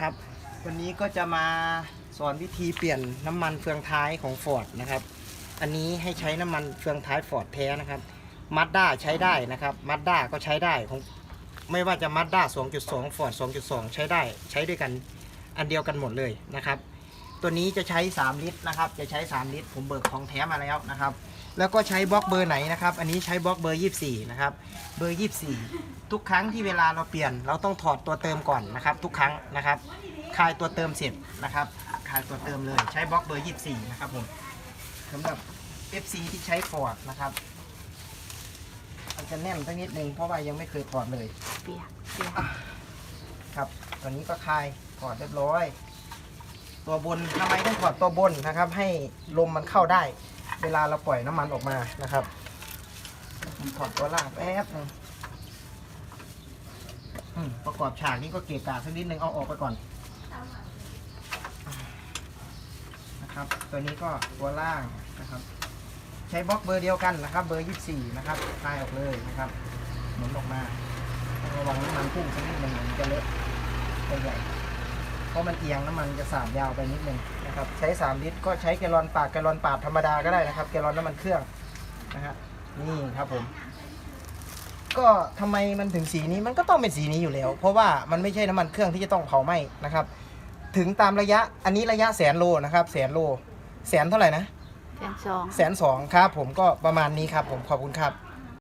ครับ วันนี้ก็จะมาสอนวิธีเปลี่ยนน้ำมันเฟืองท้ายของ Ford นะครับ อันนี้ให้ใช้น้ำมันเฟืองท้าย Ford แท้นะครับมาด้าใช้ได้นะครับมาด้าก็ใช้ได้ของไม่ว่าจะมาด้า2.2 Ford 2.2 ใช้ได้ใช้ด้วยกันอันเดียวกันหมดเลยนะครับ ตัวนี้จะใช้ 3 ลิตรนะครับ จะใช้ 3 ลิตร ผมเบิกของแท้มาแล้วนะครับ แล้วก็ใช้บล็อกเบอร์ไหนนะครับ อันนี้ใช้บล็อกเบอร์ 24 นะครับ เบอร์ 24 ทุกครั้งที่เวลาเราเปลี่ยน เราต้องถอดตัวเติมก่อนนะครับ ทุกครั้งนะครับคลายตัวเติมเสร็จนะครับคลายตัวเติมเลยใช้บล็อกเบอร์ 24 นะครับผมสำหรับ FC ที่ใช้ฟอร์ดนะครับมันจะแน่นสักนิดนึงเพราะว่ายังไม่เคยถอดเลยเปียกเปียกครับตอนนี้ก็คลายถอดเรียบร้อย ตัวบนทำไมต้องถอดตัวบนนะครับ ให้ลมมันเข้าได้ เวลาเราปล่อยน้ำมันออกมานะครับผมถอดตัวล่างแป๊บนึงประกอบฉากนี้ก็เกะกะสักนิดนึงเอาออกไปก่อนนะครับ ตัวนี้ก็ตัวล่างนะครับ ใช้บล็อกเบอร์เดียวกันนะครับ เบอร์24นะครับคลายออกเลยนะครับหมุนออกมาระวังน้ำมันพุ่งสักนิดนึงมันจะเลอะไปใหญ่ ราะมันเอียงน้ำมันจะสาดยาวไปนิดนึงนะครับใช้ 3 ลิตรก็ใช้แกลลอนปากแกลลอนปาดธรรมดาก็ได้นะครับ แกลลอนน้ำมันเครื่องนะฮะนี่ครับผม ก็ทำไมมันถึงสีนี้มันก็ต้องเป็นสีนี้อยู่แล้ว เพราะว่ามันไม่ใช่น้ำมันเครื่องที่จะต้องเผาไหม้นะครับ ถึงตามระยะอันนี้ระยะแสนโลนะครับ แสนโล แสนเท่าไหร่นะแสนสองแสนสองครับผมก็ประมาณนี้ครับผมขอบคุณครับ